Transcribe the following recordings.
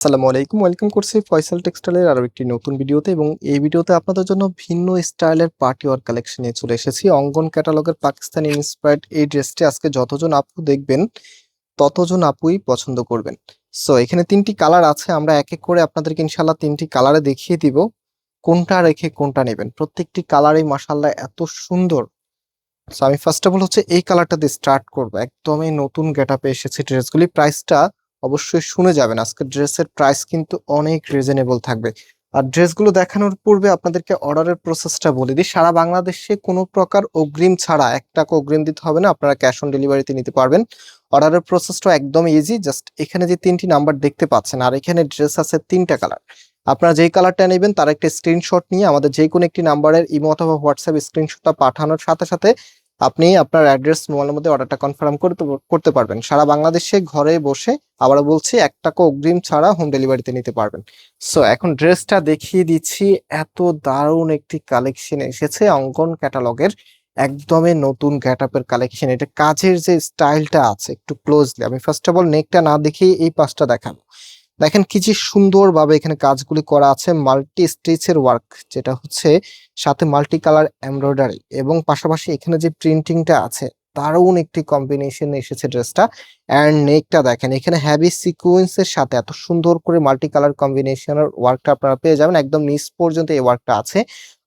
আসসালামু আলাইকুম, ওয়েলকাম করছি ফয়সাল টেক্সটাইলের আরও একটি নতুন ভিডিওতে এবং এই ভিডিওতে আপনাদের জন্য ভিন্ন স্টাইলের পার্টি ওয়ার কালেকশন নিয়ে চলে এসেছি। অঙ্গন ক্যাটালগের পাকিস্তানি ইন্সপায়ার্ড এই ড্রেসটি আজকে যতজন আপু দেখবেন, ততজন আপুই পছন্দ করবেন। সো এখানে তিনটি কালার আছে, আমরা এক এক করে আপনাদেরকে ইনশাল্লাহ তিনটি কালারে দেখিয়ে দিব, কোনটা রেখে কোনটা নেবেন। প্রত্যেকটি কালারই মাসাল্লাহ এত সুন্দর। সো আমি ফার্স্ট অফ অল হচ্ছে এই কালারটা দিয়ে স্টার্ট করব, একদমই নতুন গেট আপে এসেছে ড্রেসগুলি। প্রাইসটা অবশ্যই শুনে যাবেন। আজকে ড্রেসের প্রাইস কিন্তু অনেক রিজনেবল থাকবে। আর ড্রেসগুলো দেখানোর পূর্বে আপনাদেরকে অর্ডারের প্রসেসটা বলে দিই। সারা বাংলাদেশে কোনো প্রকার অগ্রিম ছাড়া এক টাকা অগ্রিম দিতে হবে না। আপনারা ক্যাশ অন ডেলিভারিতে নিতে পারবেন। অর্ডারের প্রসেসটা একদম ইজি জাস্ট এখানে যে তিনটি নাম্বার দেখতে পাচ্ছেন, আর এখানে ড্রেস আছে তিনটা কালার আপনারা যেই কালারটা নেবেন, তার একটা স্ক্রিনশট নিয়ে আমাদের যে কোনো একটি নাম্বারের ইমো অথবা হোয়াটসঅ্যাপ স্ক্রিনশটটা পাঠানোর সাথে সাথে আপনি আপনার অ্যাড্রেস মোবাইলের মধ্যে অর্ডারটা কনফার্ম করতে করতে পারবেন। সারা বাংলাদেশে ঘরে বসে আবার বলছি, এক টাকা অগ্রিম ছাড়া হোম ডেলিভারিতে নিতে পারবেন। সো এখন ড্রেসটা দেখিয়ে দিচ্ছি, এত দারুণ একটি কালেকশন এসেছে অঙ্কন ক্যাটালগের একদমই নতুন গ্যাটআপের কালেকশন এটা কাজের যে স্টাইলটা আছে, একটু ক্লোজলি আমি ফার্স্ট অফ অল নেকটা না দেখেই এই পাশটা দেখাবো। দেখেন কি যে সুন্দরভাবে এখানে কাজগুলি করা আছে মাল্টি স্টিচের ওয়ার্ক যেটা হচ্ছে সাথে মাল্টি কালার এমব্রয়ডারি এবং পাশাপাশি এখানে যে প্রিন্টিংটা আছে দারুণ একটি কম্বিনেশন এসেছে ড্রেসটা অ্যান্ড নেকটা দেখেন, এখানে হ্যাভি সিকুয়েন্সের সাথে এত সুন্দর করে মাল্টি কালার কম্বিনেশনের ওয়ার্কটা আপনারা পেয়ে যাবেন, একদম নিচ পর্যন্ত এই ওয়ার্কটা আছে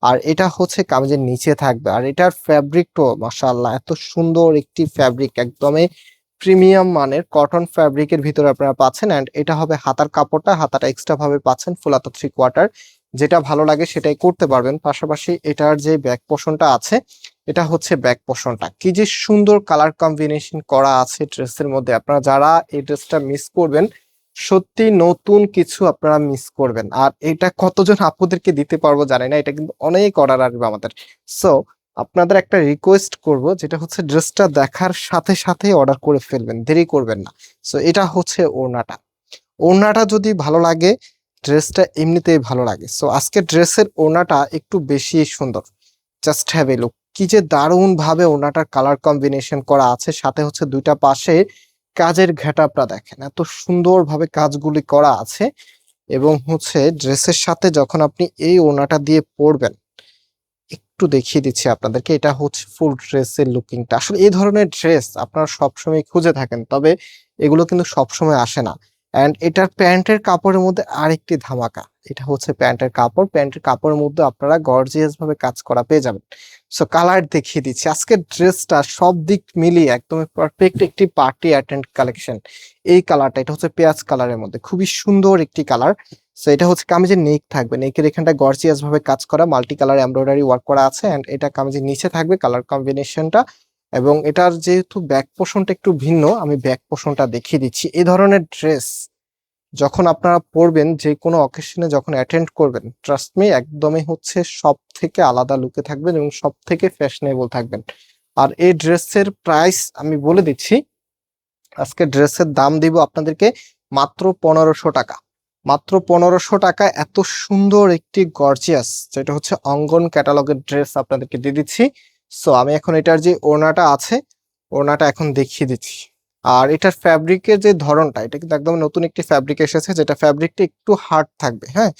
আর এটা হচ্ছে কামিজের নিচে থাকবে আর এটার ফ্যাব্রিকটাও মাশাআল্লাহ এত সুন্দর একটি ফ্যাব্রিক একদমই প্রিমিয়াম মানের কটন ফ্যাব্রিকের ভিতরে আপনারা পাচ্ছেন অ্যান্ড এটা হবে হাতার কাপড়টা, হাতাটা এক্সট্রা ভাবে পাচ্ছেন ফুল থ্রি কোয়ার্টার যেটা ভালো লাগে সেটাই করতে পারবেন। পাশাপাশি এটার যে ব্যাক পোষণটা আছে, এটা হচ্ছে ব্যাক পোষণটা কি যে সুন্দর কালার কম্বিনেশন করা আছে ড্রেসের মধ্যে। আপনারা যারা এই ড্রেসটা মিস করবেন, সত্যি নতুন কিছু আপনারা মিস করবেন। আর এটা কতজন আপুদেরকে দিতে পারব জানি না, এটা কিন্তু অনেক অর্ডার আসবে আমাদের। সো আপনাদের একটা রিকোয়েস্ট করব, যেটা হচ্ছে ড্রেসটা দেখার সাথে সাথে অর্ডার করে ফেলবেন, দেরি করবেন না। সো এটা হচ্ছে ওড়নাটা। ওড়নাটা যদি ভালো লাগে ড্রেসটা এমনিতেই ভালো লাগে। সো আজকে ড্রেসের ওড়নাটা একটু বেশি সুন্দর। জাস্ট হ্যাভ এ লুক কি যে দারুণ ভাবে ওড়নাটার কালার কম্বিনেশন করা আছে, সাথে হচ্ছে দুইটা পাশে কাজের ঘেটাপটা দেখেন। এত সুন্দরভাবে কাজগুলি করা আছে। এবং হচ্ছে ড্রেসের সাথে যখন আপনি এই ওড়নাটা দিয়ে পরবেন একটু দেখিয়ে দিচ্ছি আপনাদেরকে। এটা হচ্ছে ফুল ড্রেসের লুকিংটা। আসলে এই ধরনের ড্রেস আপনারা সবসময় খুঁজে থাকেন, তবে এগুলো কিন্তু সবসময় আসে না। অ্যান্ড এটার প্যান্টের কাপড়ের মধ্যে আরেকটি ধামাকা। এটা হচ্ছে প্যান্টের কাপড়। প্যান্টের কাপড়ের মধ্যে আপনারা গর্জিয়াস ভাবে কাজ করা পেয়ে যাবেন। সো কালার দেখিয়ে দিচ্ছি। আজকের ড্রেসটা সব দিক মিলিয়ে একদম পারফেক্ট একটি পার্টি অ্যাটেন্ড কালেকশন এই কালারটা এটা হচ্ছে পেঁয়াজ কালারের মধ্যে। খুবই সুন্দর একটি কালার সো এটা হচ্ছে কামিজের নেক থাকবে। নেকের এখানটা গর্জিয়াস ভাবে কাজ করা। মাল্টি কালার এমব্রয়ডারি ওয়ার্ক করা আছে এন্ড এটা কামিজের নিচে থাকবে কালার কম্বিনেশনটা এবং এটার যেহেতু ব্যাক পোষণটা একটু ভিন্ন, আমি ব্যাক পোষণটা দেখিয়ে দিচ্ছি। এই ধরনের ড্রেস যখন আপনারা পরবেন যে কোনো অকেশনে যখন অ্যাটেন্ড করবেন ট্রাস্ট মি একদমই হচ্ছে সব থেকে আলাদা লুকে থাকবেন এবং সব থেকে ফ্যাশনেবল থাকবেন। আর এই ড্রেসের প্রাইস আমি বলে দিচ্ছি, আজকে ড্রেসের দাম দিব আপনাদেরকে মাত্র পনেরোশো টাকা। মাত্র পনেরোশো টাকা এত সুন্দর একটি গর্জিয়াস যেটা হচ্ছে অঙ্গন ক্যাটালগের ড্রেস আপনাদেরকে দিয়ে দিচ্ছি। সো আমি এখন এটার যে ওড়নাটা আছে, ওড়নাটা এখন দেখিয়ে দিচ্ছি। আর এটার ফ্যাব্রিকের যে ধরনটা, এটা কিন্তু একদম নতুন একটি ফ্যাব্রিক এসেছে, যেটা ফ্যাব্রিকটা একটু হার্ড থাকবে হ্যাঁ?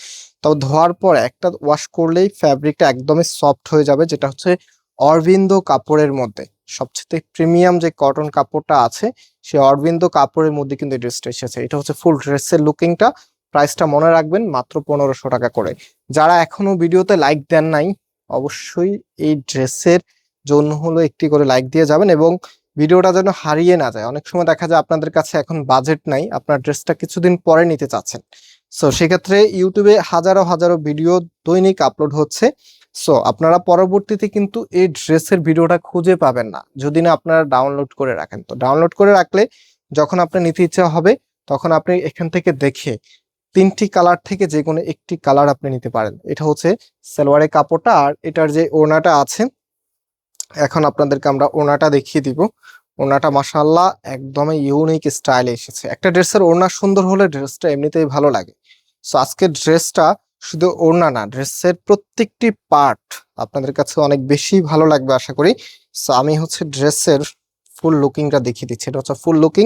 তবে ধোয়ার পর একটা ওয়াশ করলেই ফ্যাব্রিকটা একদমই সফট হয়ে যাবে, যেটা হচ্ছে অরবিন্দ কাপড়ের মধ্যে। সবচেয়ে প্রিমিয়াম যে কটন কাপড়টা আছে সেই অরবিন্দ কাপড়ের মধ্যে কিন্তু এই ড্রেসটা এসেছে। এটা হচ্ছে ফুল ড্রেসের লুকিংটা প্রাইসটা মনে রাখবেন, মাত্র পনেরোশো টাকা করে। যারা এখনও ভিডিওতে লাইক দেন নাই, অবশ্যই এই ড্রেসের জন্য হলো একটি করে লাইক দিয়ে যাবেন এবং ভিডিওটা যেন হারিয়ে না যায়। অনেক সময় দেখা যায় আপনাদের কাছে এখন বাজেট নাই, আপনার ড্রেসটা কিছুদিন পরে নিতে চাচ্ছেন। সো সেক্ষেত্রে ইউটিউবে হাজারো হাজারো ভিডিও দৈনিক আপলোড হচ্ছে। সো আপনারা পরবর্তীতে কিন্তু এই ড্রেসের ভিডিওটা খুঁজে পাবেন না, যদি না আপনারা ডাউনলোড করে রাখেন। তো ডাউনলোড করে রাখলে যখন আপনার নিতে ইচ্ছা হবে, তখন আপনি এখান থেকে দেখে তিনটি কালার থেকে যে কোনো একটি কালার আপনি নিতে পারেন। এটা হচ্ছে সালোয়ারের কাপড়টা আর এটার যে ওড়নাটা আছে এখন আপনাদেরকে আমরা ওনাটা দেখিয়ে দিব। ওড়নাটা মাসাল্লাহ একদমই ইউনিক স্টাইলে এসেছে। একটা ড্রেসের ওড়না সুন্দর হলে ড্রেসটা এমনিতেই ভালো লাগে। সো আজকের ড্রেসটা শুধু ওড়না না, ড্রেসের প্রত্যেকটি পার্ট আপনাদের কাছে অনেক বেশি ভালো লাগবে আশা করি। সো আমি হচ্ছে ড্রেসের ফুল লুকিংটা দেখিয়ে দিচ্ছি। এটা হচ্ছে ফুল লুকিং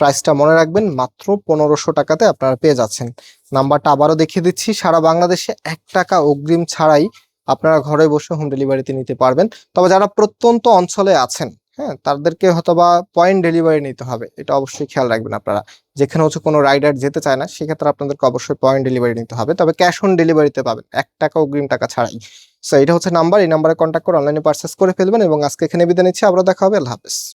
প্রাইসটা মনে রাখবেন মাত্র পনেরোশো টাকাতে আপনারা পেয়ে যাচ্ছেন। নাম্বারটা আবারও দেখিয়ে দিচ্ছি, সারা বাংলাদেশে এক টাকা অগ্রিম ছাড়াই আপনারা ঘরে বসে হোম ডেলিভারিতে নিতে পারবেন। তবে যারা প্রত্যন্ত অঞ্চলে আছেন হ্যাঁ তাদেরকে হয়তো বা পয়েন্ট ডেলিভারি নিতে হবে। এটা অবশ্যই খেয়াল রাখবেন আপনারা। যেখানে হচ্ছে কোনো রাইডার যেতে চায় না, সেক্ষেত্রে আপনাদেরকে অবশ্যই পয়েন্ট ডেলিভারি নিতে হবে। তবে ক্যাশ অন ডেলিভারিতে পাবেন, এক টাকা অগ্রিম টাকা ছাড়াই। সো এটা হচ্ছে নাম্বার এই নাম্বারে কন্ট্যাক্ট করে অনলাইনে পার্চেস করে ফেলবেন এবং আজকে এখানে বিদায় নিচ্ছি। আবার দেখা হবে, আল্লাহ হাফেজ।